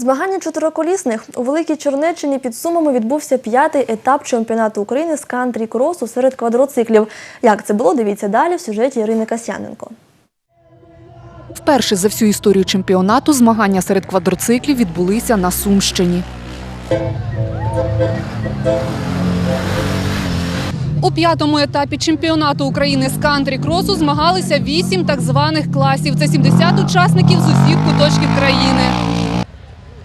Змагання чотириколісних у Великій Чернеччині під Сумами відбувся п'ятий етап чемпіонату України з кантрі-кросу серед квадроциклів. Як це було, дивіться далі в сюжеті Ірини Касяненко. Вперше за всю історію чемпіонату змагання серед квадроциклів відбулися на Сумщині. У п'ятому етапі чемпіонату України з кантрі-кросу змагалися вісім так званих класів. Це 70 учасників з усіх куточків країни.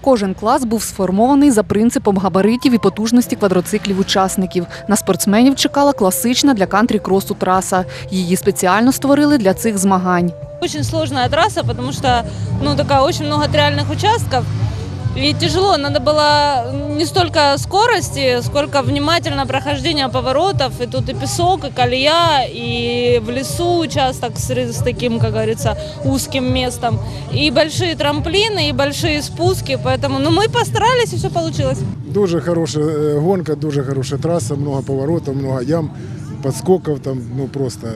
Кожен клас був сформований за принципом габаритів і потужності квадроциклів учасників. На спортсменів чекала класична для кантрі-кросу траса. Її спеціально створили для цих змагань. Очень сложная трасса, потому что, ну, такая очень много триальных участков. И тяжело, надо было не столько скорости, сколько внимательно прохождения поворотов. И тут и песок, и колея, и в лесу участок с, с таким, как говорится, узким местом. И большие трамплины, и большие спуски. Поэтому, ну, мы постарались, и все получилось. Дуже хороша е, гонка, дуже хороша трасса, много поворотов, много ям, подскоков там, ну просто.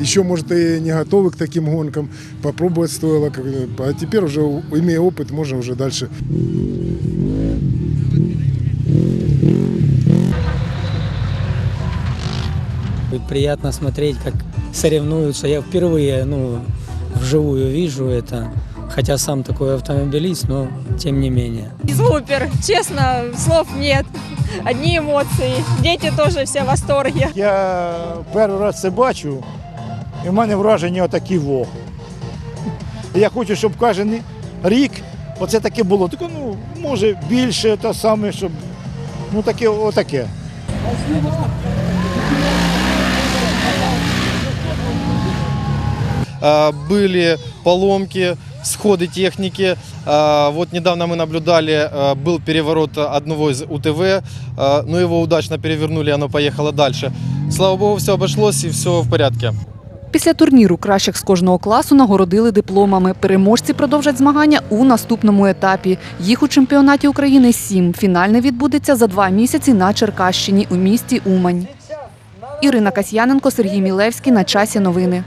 Еще, может, и не готовы к таким гонкам, попробовать стоило. как, э, А теперь уже, у- имея опыт, можно уже дальше Приятно смотреть, как соревнуются. Я впервые ну, вживую вижу это, хотя сам такой автомобилист, но тем не менее. Супер, честно, слов нет. Одни емоції. Діти теж всі в восторге. Я перший раз це бачу, і в мене враження отакі во. І Я хочу, щоб кожен рік оце таке було. Тільки, ну, може більше те саме, щоб ну таке отаке. А, были поломки, сходы техники. А, Вот недавно мы наблюдали, а, был переворот одного из УТВ, а, но его удачно перевернули, оно поехало дальше. Слава богу, все обошлось и все в порядке. Після турніру кращих з кожного класу нагородили дипломами. Переможці продовжать змагання у наступному етапі. Їх у чемпіонаті України сім. Фінальний відбудеться за два місяці на Черкащині у місті Умань. Ірина Касьяненко, Сергій Мілевський. На часі новини.